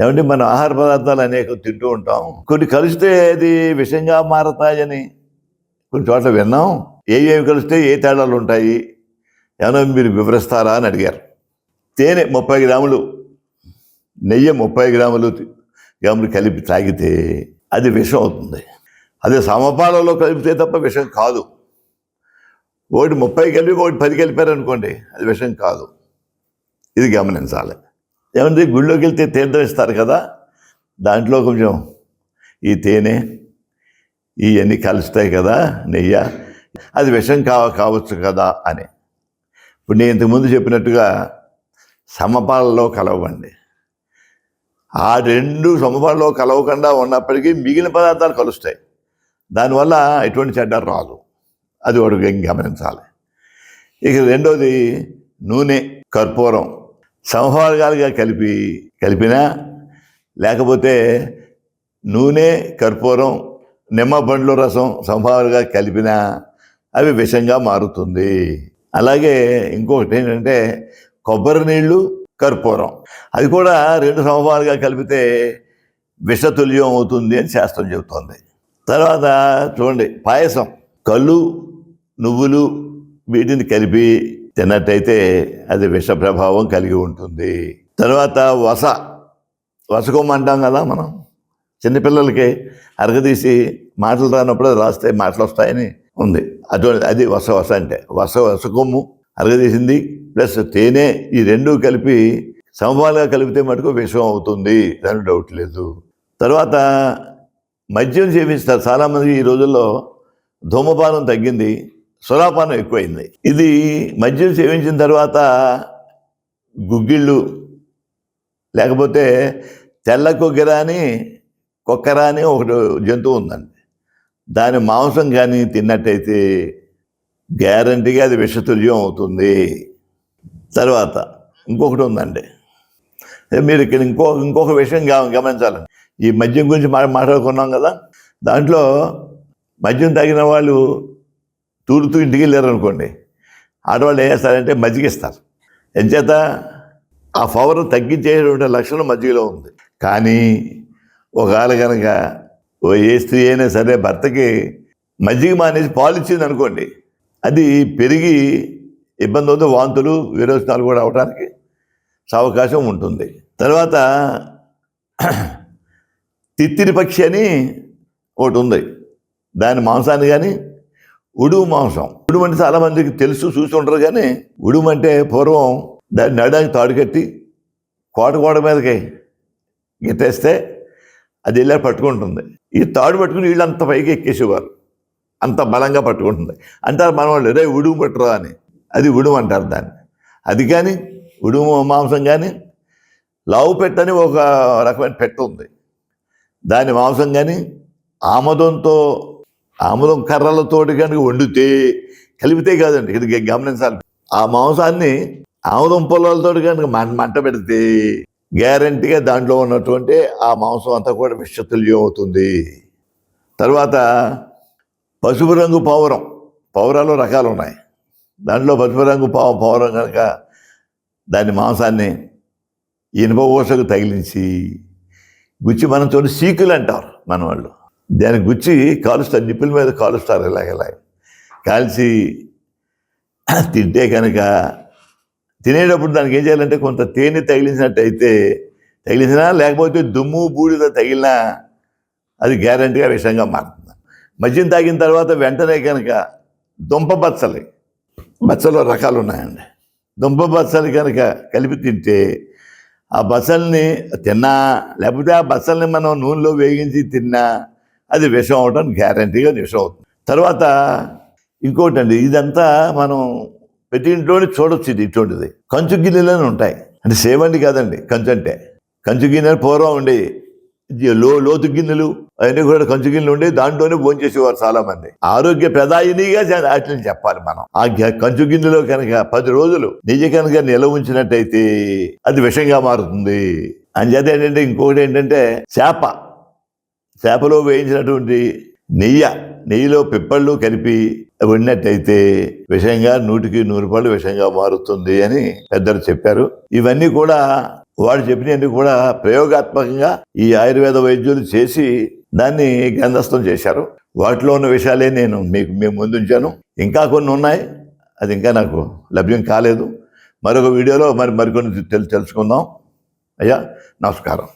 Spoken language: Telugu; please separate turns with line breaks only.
ఏమంటే మనం ఆహార పదార్థాలు అనేక తింటూ ఉంటాం. కొన్ని కలిస్తే అది విషంగా మారతాయని కొన్ని చోట్ల విన్నాం. ఏ ఏవి కలిస్తే ఏ తేడాలు ఉంటాయి? ఏమైనా మీరు వివరిస్తారా అని అడిగారు. తేనె ముప్పై గ్రాములు నెయ్యి ముప్పై గ్రాములు గ్రాములు కలిపి తాగితే అది విషం అవుతుంది. అదే సమపాలలో కలిపితే తప్ప విషం కాదు. ఒకటి ముప్పై కలిపి ఒకటి పది కలిపారు అనుకోండి అది విషం కాదు. ఇది గమనించాలి. ఏమంటే గుళ్ళోకి వెళ్తే తీర్థం ఇస్తారు కదా? దాంట్లో కొంచెం ఈ తేనె ఇవన్నీ కలుస్తాయి కదా నెయ్య. అది విషం కావ కావచ్చు కదా అని. ఇప్పుడు నేను ఇంతకుముందు చెప్పినట్టుగా సమపాలలో కలవండి. ఆ రెండు సమపాలలో కలవకుండా ఉన్నప్పటికీ మిగిలిన పదార్థాలు కలుస్తాయి. దానివల్ల ఎటువంటి చెడ్డ రాదు. అది ఒకటి గమనించాలి. ఇక రెండోది నూనె కర్పూరం. సంభాగాలుగా కలిపి కలిపినా లేకపోతే నూనె కర్పూరం నిమ్మ పండ్ల రసం సంభాగాలుగా కలిపినా అవి విషంగా మారుతుంది. అలాగే ఇంకొకటి ఏంటంటే కొబ్బరి నీళ్ళు కర్పూరం. అది కూడా రెండు సమభాగాలుగా కలిపితే విషతుల్యం అవుతుంది అని శాస్త్రం చెబుతోంది. తర్వాత చూడండి పాయసం. కళ్ళు నువ్వులు వీటిని కలిపి తిన్నట్టయితే అది విష ప్రభావం కలిగి ఉంటుంది. తర్వాత వస వసకొమ్మ అంటాం కదా మనం. చిన్నపిల్లలకి అరగదీసి మాటలు రానప్పుడు రాస్తే మాటలు వస్తాయని ఉంది. అటువంటి అది వస వస అంటే వస వసకొమ్ము అరగదీసింది ప్లస్ తేనె ఈ రెండు కలిపి సమపాలుగా కలిపితే మటుకు విషం అవుతుంది దాని డౌట్ లేదు. తర్వాత మద్యం సేవిస్తారు. చాలామంది ఈ రోజుల్లో ధూమపానం తగ్గింది. సురాపానం ఎక్కువైంది. ఇది మద్యం సేవించిన తర్వాత గుగ్గిళ్ళు లేకపోతే తెల్ల కొక్కెర అని కొక్కర అని ఒకటి జంతువు ఉందండి. దాని మాంసం కానీ తిన్నట్టయితే గ్యారంటీగా అది విషతుల్యం అవుతుంది. తర్వాత ఇంకొకటి ఉందండి. మీరు ఇక్కడ ఇంకో ఇంకొక విషయం గమనించాలండి. ఈ మద్యం గురించి మా మాట్లాడుకున్నాం కదా. దాంట్లో మద్యం తగిన వాళ్ళు తూలుతూ ఇంటికి వెళ్ళారు అనుకోండి ఆడవాళ్ళు ఏం చేస్తారంటే మజ్జిగ ఇస్తారు. ఎంచేత ఆ పవర్ తగ్గించేటువంటి లక్షణం మజ్జిగలో ఉంది. కానీ ఒకవేళ కనుక ఓ ఏ స్త్రీ అయినా సరే భర్తకి మజ్జిగ మానేసి పాలు ఇచ్చింది అనుకోండి అది పెరిగి ఇబ్బంది అవుతుంది వాంతులు విరోచనాలు కూడా అవడానికి అవకాశం ఉంటుంది. తర్వాత తిత్తిరి పక్షి అని ఒకటి ఉంది. దాని మాంసాన్ని కానీ ఉడుము మాంసం ఉడుము అంటే చాలామందికి తెలుసు చూసి ఉంటారు కానీ ఉడుము అంటే పూర్వం దాన్ని నడడానికి తాడు కట్టి కోట కోట మీదకి గిట్టేస్తే అది వెళ్ళా పట్టుకుంటుంది. ఈ తాడు పట్టుకుని వీళ్ళు అంత పైకి ఎక్కేసేవారు. అంత బలంగా పట్టుకుంటుంది. అంటారు మన వాళ్ళు రే ఉడుము పట్టురా అని. అది ఉడుము అంటారు దాన్ని. అది కానీ ఉడుము మాంసం కానీ లావు పెట్టని ఒక రకమైన పెట్ట ఉంది. దాని మాంసం కానీ ఆమదంతో ఆముదం కర్రలతోటి కనుక వండితే కలిపితే కాదండి ఇది గమనించాలి. ఆ మాంసాన్ని ఆముదం పొలాలతో కనుక మంట మంట పెడితే గ్యారంటీగా దాంట్లో ఉన్నటువంటి ఆ మాంసం అంతా కూడా విషతుల్యం అవుతుంది. తర్వాత పసుపు రంగు పావురం పౌరాలు రకాలు ఉన్నాయి. దాంట్లో పసుపు రంగు పావు పౌరం కనుక దాని మాంసాన్ని ఇనుప ఊసకు తగిలించి గుచ్చి మనం చూడండి సీకులు అంటారు మన వాళ్ళు దాని గుచ్చి కాలుస్తారు నిప్పుల మీద కాలుస్తారు ఇలాగ కాల్చి తింటే కనుక తినేటప్పుడు దానికి ఏం చేయాలంటే కొంత తేనె తగిలించినట్టయితే తగిలించినా లేకపోతే దుమ్ము బూడిద తగిలినా అది గ్యారంటీగా విషంగా మారుతుంది. మద్యం తాగిన తర్వాత వెంటనే కనుక దుంప బచ్చలి బచ్చలో రకాలు ఉన్నాయండి. దుంప బచ్చలి కనుక కలిపి తింటే ఆ బచ్చల్ని తిన్నా లేకపోతే ఆ బచ్చల్ని మనం నూనెలో వేగించి తిన్నా అది విషం అవడం గ్యారంటీగా విషం అవుతుంది. తర్వాత ఇంకోటి అండి ఇదంతా మనం ప్రతి ఇంట్లోనే చూడొచ్చు ఇది ఇటువంటిది. కంచు గిన్నెలని ఉంటాయి. అంటే సేవండి కాదండి కంచు అంటే కంచు గిన్నెలు పూర్వం ఉండేవి లో లోతు గిన్నెలు అవన్నీ కూడా కంచు గిన్నెలు ఉండే దాంట్లోనే భోంచేసేవారు చాలా మంది ఆరోగ్య ప్రదాయినిగా వాటిని చెప్పాలి మనం. ఆ కంచు గిన్నెలో కనుక పది రోజులు నిజ కనుక నిల్వ ఉంచినట్టయితే అది విషంగా మారుతుంది. అంచేత ఏంటంటే ఇంకొకటి ఏంటంటే చేప. చేపలో వేయించినటువంటి నెయ్యి నెయ్యిలో పిప్పళ్ళు కలిపి వండినట్టయితే విషయంగా నూటికి నూరు రూపాయలు విషయంగా మారుతుంది అని పెద్దలు చెప్పారు. ఇవన్నీ కూడా వాడు చెప్పినవి కూడా ప్రయోగాత్మకంగా ఈ ఆయుర్వేద వైద్యులు చేసి దాన్ని గ్రంథస్థం చేశారు. వాటిలో ఉన్న విషయాలే నేను మీకు మేము ముందు ఉంచాను. ఇంకా కొన్ని ఉన్నాయి. అది ఇంకా నాకు లభ్యం కాలేదు. మరొక వీడియోలో మరి మరికొన్ని తెలు తెలుసుకుందాం. అయ్యా నమస్కారం.